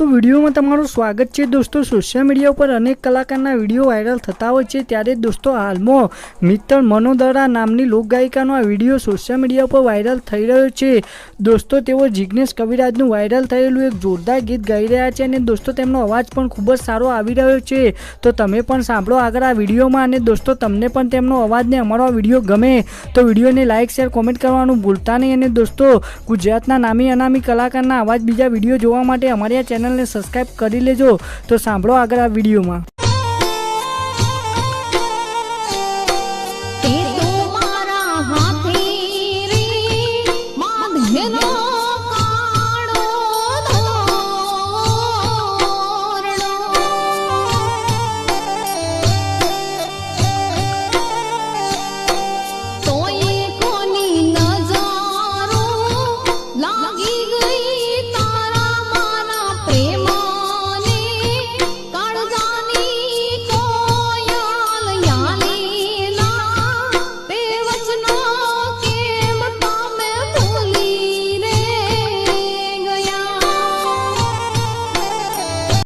દોસ્તો, વિડીયોમાં તમારું સ્વાગત છે. દોસ્તો સોશિયલ મીડિયા ઉપર અનેક કલાકારના વીડિયો વાયરલ થતા હોય છે. ત્યારે દોસ્તો, હાલમાં મિત્તલ મનોદરા નામની લોકગાયિકાનો આ વીડિયો સોશિયલ મીડિયા ઉપર વાયરલ થઈ રહ્યો છે. દોસ્તો, તેઓ જિગ્નેશ કવિરાજનું વાયરલ થયેલું એક જોરદાર ગીત ગાઈ રહ્યા છે અને દોસ્તો, તેમનો અવાજ પણ ખૂબ જ સારો આવી રહ્યો છે. તો તમે પણ સાંભળો આગળ આ વિડીયોમાં અને દોસ્તો, તમને પણ તેમનો અવાજને અમારો આ વીડિયો ગમે તો વિડીયોને લાઇક શેર કોમેન્ટ કરવાનું ભૂલતા નહીં. અને દોસ્તો, ગુજરાતના નામી અનામી કલાકારના આવા જ બીજા વીડિયો જોવા માટે અમારી આ ચેનલને સબસ્ક્રાઈબ કરી લેજો. તો સાંભળો આગળ આ વિડીયોમાં. લાગી ગઈ